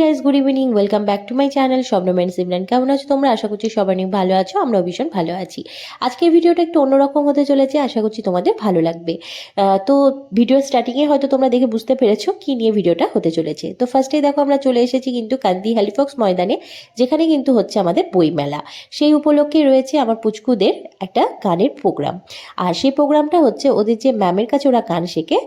Guys good evening welcome back to my channel স্বপ্নমেন Simran কেমন আছো তোমরা? আশা করছি সবাই অনেক ভালো আছো, আমরাও ভীষণ ভালো আছি। আজকের ভিডিওটা একটু অন্যরকম হতে চলেছে, আশা করছি তোমাদের ভালো লাগবে। তো ভিডিও স্টার্টিংয়ে হয়তো তোমরা দেখে বুঝতে পেরেছ কি নিয়ে ভিডিওটা হতে চলেছে। তো ফার্স্টেই দেখো, আমরা চলে এসেছি কিন্তু কান্দি হ্যালিফক্স ময়দানে, যেখানে কিন্তু হচ্ছে আমাদের বইমেলা সেই উপলক্ষে রয়েছে আমার পুচকুদের একটা গানের প্রোগ্রাম আর সেই প্রোগ্রামটা হচ্ছে ওদের যে ম্যামের কাছে ওরা গান শেখে।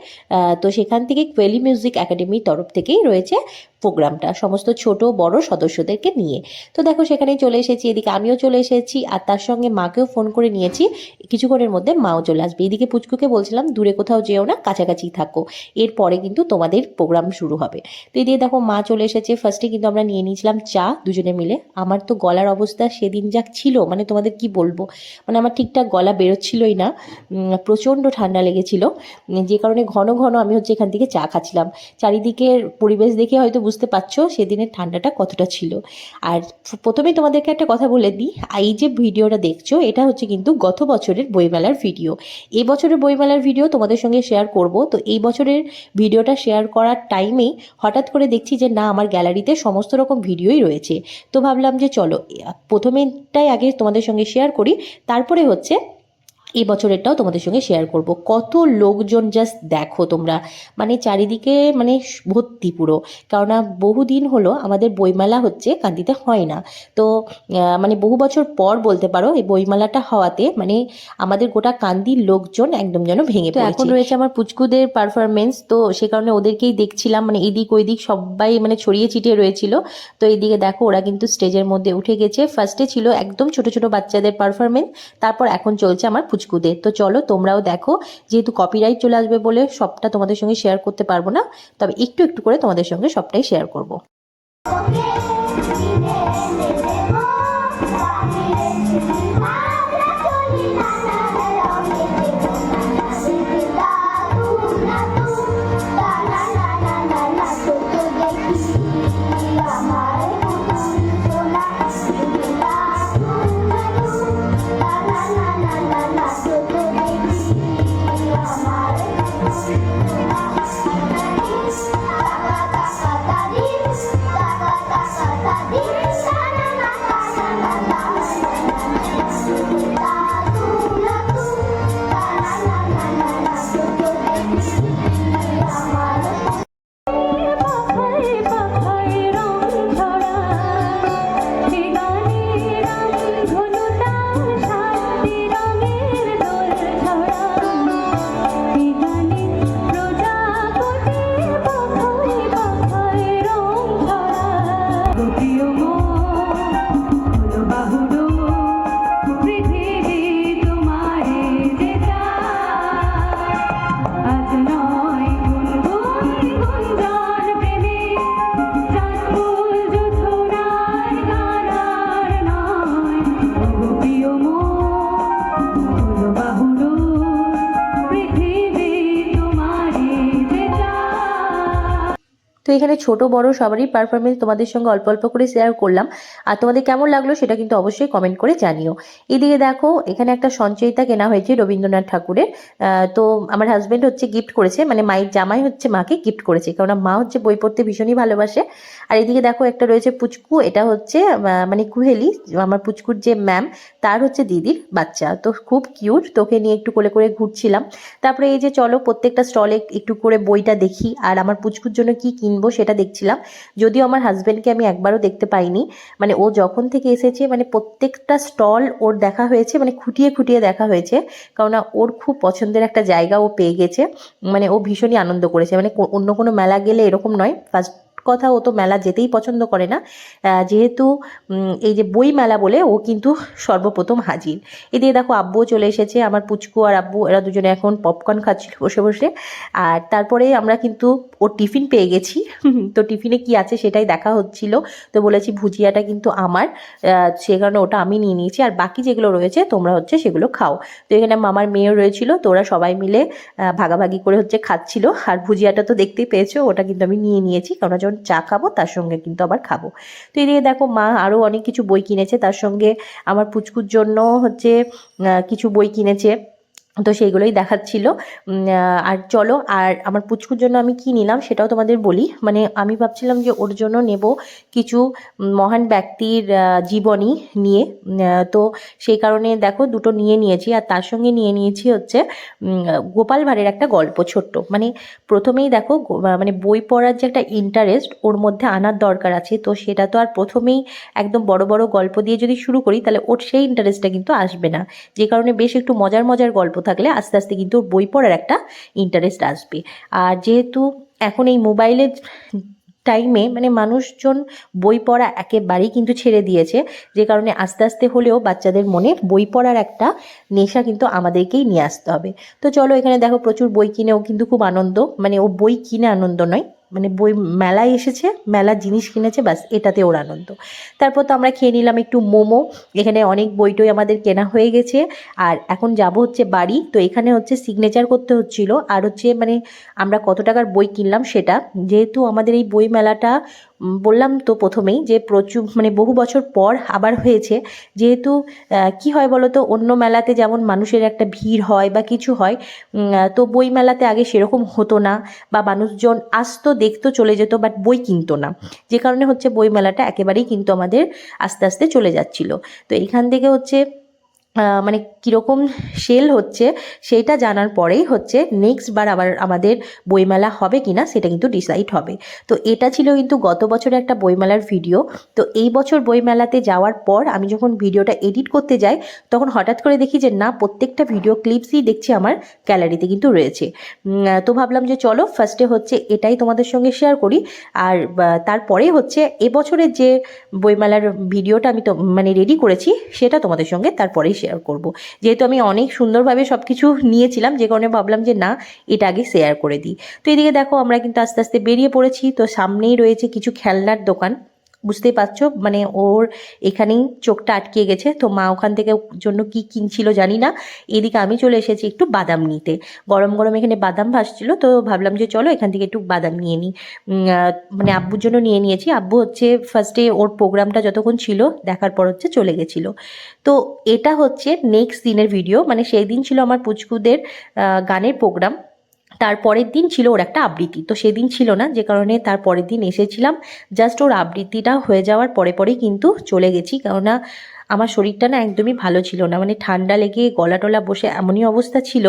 তো সেখান থেকে কোয়েলি মিউজিক একাডেমির তরফ থেকেই রয়েছে। প্রোগ্রামটা, সমস্ত ছোট, বড় সদস্যদেরকে নিয়ে। তো দেখো সেখানে চলে এসেছি, এদিকে আমিও চলে এসেছি, আর তার সঙ্গে মাকেও ফোন করে নিয়েছি। কিছুক্ষণের মধ্যে মাও চলে আসবে। এদিকে পুচকুকে বলছিলাম, দূরে কোথাও যেও না, কাছাকাছি থাকো। এরপরে কিন্তু তোমাদের প্রোগ্রাম শুরু হবে। তো এদিকে দেখো মা চলে এসেছে। ফার্স্টে কিন্তু আমরা নিয়ে নিয়েছিলাম চা, দুজনে মিলে। আমার তো গলার অবস্থা সেদিন যাক ছিল মানে তোমাদের কি বলব? মানে আমার ঠিকঠাক গলা বেরোচ্ছিলই না। প্রচণ্ড ঠান্ডা লেগেছিল। যে কারণে ঘন ঘন আমি হচ্ছে এখান থেকে চা খাচ্ছিলাম। চারিদিকের পরিবেশ দেখে হয়তো বুঝতে পারছ সেদিনের ঠান্ডাটা কতটা ছিল। আর প্রথমে তোমাদেরকে একটা কথা বলে দিই, এই যে ভিডিওটা দেখছ, এটা হচ্ছে কিন্তু গত বছরের বইমেলার ভিডিও। এই বছরের বইমেলার ভিডিও তোমাদের সঙ্গে শেয়ার করব। তো এই বছরের ভিডিওটা শেয়ার করার টাইমেই হঠাৎ করে দেখছি যে, না, আমার গ্যালারিতে সমস্ত রকম ভিডিওই রয়েছে। তো ভাবলাম যে, চলো প্রথমেটাই আগে তোমাদের সঙ্গে শেয়ার করি। তারপরে হচ্ছে এই বছরেরটাও তোমাদের সঙ্গে শেয়ার করব। কত লোকজন জাস্ট দেখো তোমরা। মানে চারিদিকে মানে ভর্তি পুরো। কেননা বহুদিন হলো আমাদের বইমেলা হচ্ছে কান্দিতে হয় না। তো মানে বহু বছর পর বলতে পারো এই বইমেলাটা হওয়াতে মানে আমাদের গোটা কান্দির লোকজন একদম যেন ভেঙে পড়েছে এখন রয়েছে আমার পুচকুদের পারফরমেন্স তো সে কারণে ওদেরকেই দেখছিলাম মানে এদিক ওইদিক সবাই মানে ছড়িয়ে ছিটিয়ে রয়েছিল। তো এইদিকে দেখো ওরা কিন্তু স্টেজের মধ্যে উঠে গেছে। ফার্স্টে ছিল একদম ছোট ছোট বাচ্চাদের পারফরমেন্স তারপর এখন চলছে আমার পুচকুদের তো চলো, তোমরাও দেখো, যেহেতু কপিরাইট চলে আসবে বলে সবটা তোমাদের সঙ্গে শেয়ার করতে পারব না, তবে একটু একটু করে তোমাদের সঙ্গে সবটাই শেয়ার করব। এখানে ছোট, বড় সবারই পারফরমেন্স তোমাদের সঙ্গে অল্প অল্প করে শেয়ার করলাম। আর তোমাদের কেমন লাগল সেটা কিন্তু অবশ্যই কমেন্ট করে জানিও। এদিকে দেখো, এখানে একটা সঞ্চয়িতা কেনা হয়েছে রবীন্দ্রনাথ ঠাকুরের। তো আমার হাজবেন্ড হচ্ছে গিফট করেছে মানে মায়ের জামাই হচ্ছে মাকে গিফট করেছে কারণ মা হচ্ছে বই পড়তে ভীষণই ভালোবাসে। আর এদিকে দেখো একটা রয়েছে পুচকু, এটা হচ্ছে মানে কুহেলি, আমার পুচকুর যে ম্যাম তার হচ্ছে দিদির বাচ্চা। তো খুব কিউট তোকে নিয়ে একটু কোলে করে ঘুরছিলাম। তারপরে এই যে চলো প্রত্যেকটা স্টলে একটু করে বইটা দেখি, আর আমার পুচকুর জন্য কি কিনবো সেটা দেখছিলাম। যদিও আমার হাজব্যান্ডকে আমি একবারও দেখতে পাইনি। মানে ও যখন থেকে এসেছে মানে প্রত্যেকটা স্টল ওর দেখা হয়েছে মানে খুঁটিয়ে খুঁটিয়ে দেখা হয়েছে। কারণ ওর খুব পছন্দের একটা জায়গা ও পেয়ে গেছে। মানে ও ভীষণই আনন্দ করেছে। মানে অন্য কোনো মেলা গেলে এরকম নয়। ফার্স্ট কথা ও তো মেলা যেতেই পছন্দ করে না। যেহেতু এই যে বই মেলা বলে ও কিন্তু সর্বপ্রথম হাজির। এদিকে দেখো আব্বুও চলে এসেছে, আমার পুচকু আর আব্বু, এরা দুজনে এখন পপকর্ন খাচ্ছিল বসে বসে। আর তারপরে আমরা কিন্তু ওর টিফিন পেয়ে গেছি। তো টিফিনে কি আছে সেটাই দেখা হচ্ছিল। তো বলেছি ভুজিয়াটা কিন্তু আমার সে কারণে ওটা আমি নিয়ে নিয়েছি। আর বাকি যেগুলো রয়েছে তোমরা হচ্ছে সেগুলো খাও। তো এখানে মামার মেয়েও রয়েছিল, তো ওরা সবাই মিলে ভাগাভাগি করে হচ্ছে খাচ্ছিল। আর ভুজিয়াটা তো দেখতেই পেয়েছ, ওটা কিন্তু আমি নিয়ে নিয়েছি কারণ যখন চা খাব, তার সঙ্গে কিন্তু আবার খাব। তো এদিকে দেখো, মা আরও অনেক কিছু বই কিনেছে, তার সঙ্গে আমার পুচকুর জন্য হচ্ছে কিছু বই কিনেছে। তো সেইগুলোই দেখাচ্ছিল। আর চলো, আর আমার পুচকুর জন্য আমি কি নিলাম সেটাও তোমাদের বলি। মানে আমি ভাবছিলাম যে ওর জন্য নেব কিছু মহান ব্যক্তির জীবনী নিয়ে। তো সেই কারণে দেখো দুটো নিয়ে নিয়েছি। আর তার সঙ্গে নিয়ে নিয়েছি হচ্ছে গোপাল ভাঁড়ের একটা গল্প ছোট্ট। মানে প্রথমেই দেখো মানে বই পড়ার যে একটা ইন্টারেস্ট ওর মধ্যে আনার দরকার আছে। তো সেটা তো আর প্রথমেই একদম বড় বড় গল্প দিয়ে যদি শুরু করি, তাহলে ওর সেই ইন্টারেস্টটা কিন্তু আসবে না। যে কারণে বেশ একটু মজার মজার গল্প থাকলে আস্তে আস্তে কিন্তু ওর বই পড়ার একটা ইন্টারেস্ট আসবে। আর যেহেতু এখন এই মোবাইলের টাইমে মানে মানুষজন বই পড়া একেবারেই কিন্তু ছেড়ে দিয়েছে, যে কারণে আস্তে আস্তে হলেও বাচ্চাদের মনে বই পড়ার একটা নেশা কিন্তু আমাদেরকেই নিয়ে আসতে হবে। তো চলো এখানে দেখো প্রচুর বই কিনেও কিন্তু খুব আনন্দ মানে ও বই কিনে আনন্দ নয় মানে বই মেলায় এসেছে মেলা জিনিস কিনেছে, ব্যাস এটাতে ওর আনন্দ। তারপর তো আমরা খেয়ে নিলাম একটু মোমো। এখানে অনেক বইটই আমাদের কেনা হয়ে গেছে। আর এখন যাব হচ্ছে বাড়ি। তো এখানে হচ্ছে সিগনেচার করতে হচ্ছিল। আর হচ্ছে মানে আমরা কত টাকার বই কিনলাম সেটা। যেহেতু আমাদের এই বই মেলাটা বললাম তো প্রথমেই যে প্রচুর মানে বহু বছর পর আবার হয়েছে, যেহেতু কি হয় বলো তো অন্য মেলাতে যেমন মানুষের একটা ভিড় হয় বা কিছু হয় তো বই মেলাতে আগে সেরকম হতো না বা মানুষজন আসতো, দেখতো, চলে যেত বাট বই কিনতো না। যে কারণে হচ্ছে বই মেলাটা একেবারেই কিন্তু আমাদের আস্তে আস্তে চলে যাচ্ছিল। তো এখান থেকে হচ্ছে মানে কীরকম সেল হচ্ছে সেইটা জানার পরেই হচ্ছে নেক্সট বার আবার আমাদের বইমেলা হবে কি না সেটা কিন্তু ডিসাইড হবে। তো এটা ছিল কিন্তু গত বছরের একটা বইমেলার ভিডিও তো এই বছর বইমেলাতে যাওয়ার পর আমি যখন ভিডিওটা এডিট করতে যাই, তখন হঠাৎ করে দেখি যে না, প্রত্যেকটা ভিডিও ক্লিপসই দেখছি আমার গ্যালারিতে কিন্তু রয়েছে। তো ভাবলাম যে চলো ফার্স্টে হচ্ছে এটাই তোমাদের সঙ্গে শেয়ার করি। আর তারপরে হচ্ছে এবছরের যে বইমেলার ভিডিওটা আমি তো মানে রেডি করেছি, সেটা তোমাদের সঙ্গে তারপরেই শেয়ার করব। যেহেতু আমি অনেক সুন্দরভাবে সব কিছু নিয়েছিলাম, যে কারণে ভাবলাম যে না, এটা আগে শেয়ার করে দিই। তো এদিকে দেখো আমরা কিন্তু আস্তে আস্তে বেরিয়ে পড়েছি। তো সামনেই রয়েছে কিছু খেলনার দোকান। বুঝতেই পারছ? মানে ওর এখানেই চোখটা আটকে গেছে। তো মা ওখান থেকে জন্য কি কিনছিল জানি না। এদিকে আমি চলে এসেছি একটু বাদাম নিতে। গরম গরম এখানে বাদাম ভাসছিল, তো ভাবলাম যে চলো এখান থেকে একটু বাদাম নিয়ে নিই। মানে আব্বুর জন্য নিয়ে নিয়েছি। আব্বু হচ্ছে ফার্স্টে ওর প্রোগ্রামটা যতক্ষণ ছিল, দেখার পর হচ্ছে চলে গেছিল। তো এটা হচ্ছে নেক্সট দিনের ভিডিও মানে সেই দিন ছিল আমার পুচকুদের গানের প্রোগ্রাম তারপরের দিন ছিল ওর একটা আবৃত্তি। তো সেদিন ছিল না, যে কারণে তার পরের দিন এসেছিলাম। জাস্ট ওর আবৃত্তিটা হয়ে যাওয়ার পরে পরেই কিন্তু চলে গেছি। কেননা আমার শরীরটা না একদমই ভালো ছিল না। মানে ঠান্ডা লেগে গলা টলা বসে এমনই অবস্থা ছিল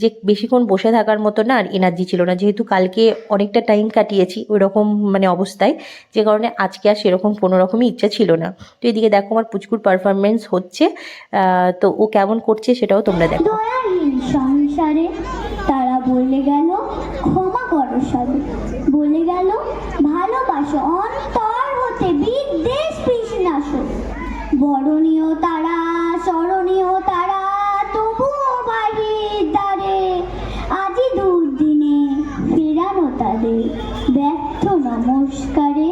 যে বেশিক্ষণ বসে থাকার মতো না আর এনার্জি ছিল না। যেহেতু কালকে অনেকটা টাইম কাটিয়েছি ওই রকম মানে অবস্থায়, যে কারণে আজকে আর সেরকম কোনো রকমই ইচ্ছা ছিল না। তো এদিকে দেখো আমার পুচকুর পারফরমেন্স হচ্ছে। তো ও কেমন করছে সেটাও তোমরা দেখো। সংসারে তারা ক্ষমা বলে গেল, ভালোবাসো, অন্তর হতে বিদ্বেষ পিসনাশো বরণীয় তারা, স্মরণীয় তারা, তবুও দ্বারে আজি দুর্দিনে ফেরানো তাদের ব্যর্থ নমস্কারে।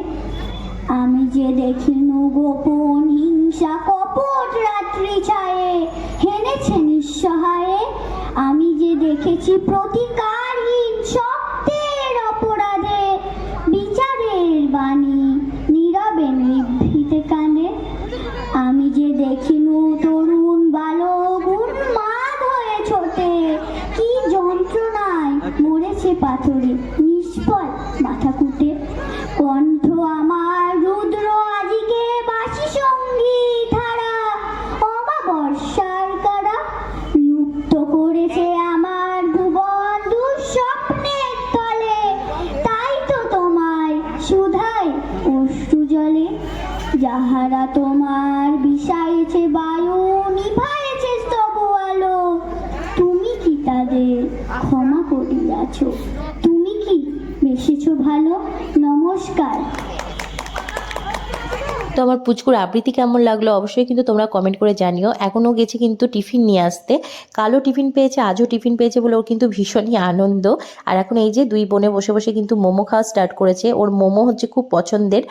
আমি যে দেখিনু গোপন হিংসা, কপট রাত্রি ছায়ে হেনেছে নিঃসহায়ে। আমি যে দেখেছি প্রতিকারহীন পাথরে নিষ্ফল মাথা কুটে কণ্ঠ আমার রুদ্র আজিকে বাসি সংগীত হারা অমাবস্যার কারা। লুপ্ত করেছে আমার ভুবন দুঃস্বপ্নের তলে, তাই তো তোমায় সুধায় অশ্রু জলে। যাহারা তোমার বিষাইছে বায়ু নিভাইছে স্তব আলো, তুমি কি তাদের ক্ষমা করিয়াছ? বেসেছ ভালো? নমস্কার। তো আমার পুচকুর আবৃত্তি কেমন লাগল অবশ্যই কিন্তু তোমরা কমেন্ট করে জানিও। এখনও গেছে কিন্তু টিফিন নিয়ে আসতে। কালো টিফিন পেয়েছে, আজও টিফিন পেয়েছে বলে ওর কিন্তু ভীষণই আনন্দ। আর এখন এই যে দুই বোনে বসে বসে কিন্তু মোমো খাওয়া স্টার্ট করেছে। ওর মোমো হচ্ছে খুব পছন্দের।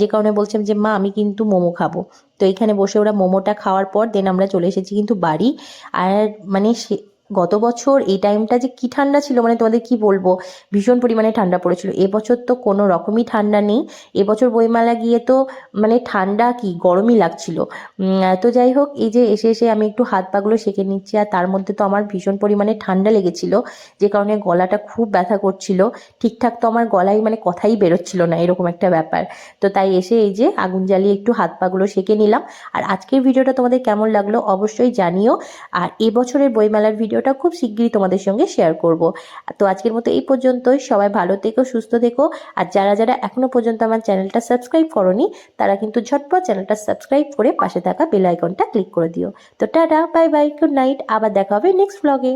যে কারণে বলছেন যে, মা, আমি কিন্তু মোমো খাব। তো এখানে বসে ওরা মোমোটা খাওয়ার পর দেন আমরা চলে এসেছি কিন্তু বাড়ি। আর মানে সে গত বছর এই টাইমটা যে কি ঠান্ডা ছিল মানে তোমাদের কি বলব? ভীষণ পরিমাণে ঠান্ডা পড়েছিল। এবছর তো কোনো রকমই ঠান্ডা নেই। এবছর বইমেলা গিয়ে তো মানে ঠান্ডা কি, গরমই লাগছিল। তো যাই হোক, এই যে এসে এসে আমি একটু হাত পাগুলো সেঁকে নিচ্ছি, আর তার মধ্যে তো আমার ভীষণ পরিমাণে ঠান্ডা লেগেছিল, যে কারণে গলাটা খুব ব্যথা করছিল। ঠিকঠাক তো আমার গলায় মানে কথাই বেরোচ্ছিল না, এরকম একটা ব্যাপার। তো তাই এসে এই যে আগুন জ্বালিয়ে একটু হাত পাগুলো সেঁকে নিলাম। আর আজকের ভিডিওটা তোমাদের কেমন লাগল অবশ্যই জানিও। আর এবছরের বইমেলার ভিডিওটা খুব শিগগিরই তোমাদের সঙ্গে শেয়ার করব। তো আজকের মতো এই পর্যন্তই। সবাই ভালো থেকো, সুস্থ থেকো। আর যারা যারা এখনও পর্যন্ত আমার চ্যানেলটা সাবস্ক্রাইব করনি, তারা কিন্তু ঝটপট চ্যানেলটা সাবস্ক্রাইব করে পাশে থাকা বেল আইকনটা ক্লিক করে দিও। তো tata bye bye good night আবার দেখা হবে নেক্সট ব্লগে